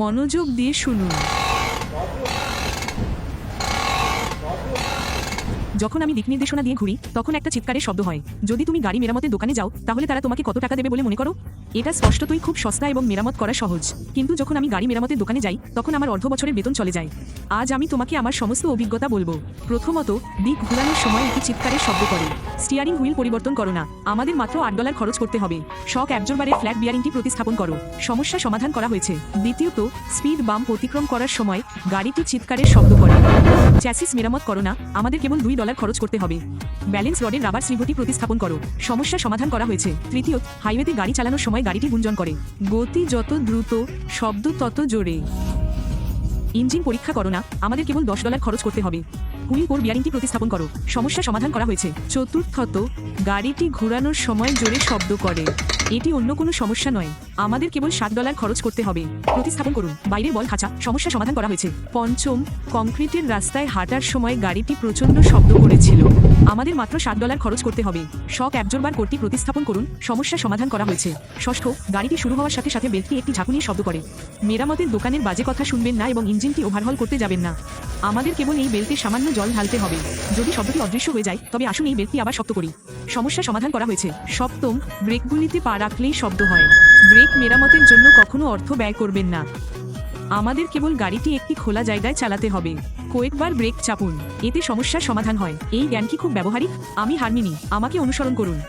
মনোযোগ দিয়ে শুনুন। যখন আমি দিক নির্দেশনা দিয়ে ঘুরি, তখন একটা চিৎকারের শব্দ হয়। যদি তুমি গাড়ি মেরামতের দোকানে যাও, তাহলে তারা তোমাকে কত টাকা দেবে বলে মনে করো? এটা স্পষ্টতই খুব সস্তা এবং মেরামত করা সহজ। কিন্তু যখন আমি গাড়ি মেরামতের দোকানে যাই, তখন আমার অর্ধ বছরের বেতন চলে যায়। আজ আমি তোমাকে আমার সমস্ত অভিজ্ঞতা বলব। প্রথমত, দিক ঘোরানোর সময় একটি চিৎকারের শব্দ করে। স্টিয়ারিং হুইল পরিবর্তন করো না। আমাদের মাত্র আট ডলার খরচ করতে হবে। শক অ্যাবজর্বারের ফ্ল্যাট বিয়ারিংটি প্রতিস্থাপন করো। সমস্যা সমাধান করা হয়েছে। দ্বিতীয়ত, স্পিড বাম্প অতিক্রম করার সময় গাড়িটি চিৎকারের শব্দ করে। চ্যাসিস মেরামত করো না। আমাদের কেবল দুই ডলার খরচ করতে হবে। ব্যালেন্স রডের রাবার স্লিভটি প্রতিস্থাপন করো। সমস্যা সমাধান করা হয়েছে। তৃতীয় হাইওয়েতে গাড়ি চালানোর সময় গাড়িটি গুঞ্জন করে। গতি যত দ্রুত, শব্দ তত জোরে। ইঞ্জিন পরীক্ষা করো না, আমাদের কেবল দশ ডলার খরচ করতে হবে। হুইল কোর বিয়ারিংটি প্রতিস্থাপন করো। সমস্যা সমাধান করা হয়েছে। চতুর্থত, গাড়িটি ঘোরানোর সময় জোরে শব্দ করে। এটি অন্য কোনো সমস্যা নয়। আমাদের কেবল সাত ডলার খরচ করতে হবে। প্রতিস্থাপন করুন। বাইরের বল খাঁচা। সমস্যা সমাধান করা হয়েছে। পঞ্চম, কংক্রিটের রাস্তায় হাঁটার সময় গাড়িটি প্রচণ্ড শব্দ করেছিল। আমাদের মাত্র সাত ডলার খরচ করতে হবে। শক অ্যাবজর্বার কোডটি প্রতিস্থাপন করুন। সমস্যা সমাধান করা হয়েছে। ষষ্ঠ, গাড়িটি শুরু হওয়ার সাথে সাথে বেল্টটি একটি ঝাঁকুনির শব্দ করে। মেরামতের দোকানের বাজে কথা শুনবেন না এবং ইঞ্জিনটি ওভারহল করতে যাবেন না। আমাদের কেবল এই বেলতে সামান্য জল ঢালতে হবে। যদি শব্দটি অদৃশ্য হয়ে যায়, তবে আসুন এই বেল্টটি আবার শক্ত করি। সমস্যা সমাধান করা হয়েছে। সপ্তম, ব্রেকগুলিতে পা রাখলেই শব্দ হয়। ব্রেক মেরামতের জন্য কখনো অর্থ ব্যয় করবেন না। আমাদের কেবল গাড়িটি একটি খোলা জায়গায় চালাতে হবে। কয়েকবার ব্রেক চাপুন। এতে সমস্যার সমাধান হয়। এই জ্ঞান কি খুব ব্যবহারিক? আমি হারমিনী। আমাকে অনুসরণ করুন।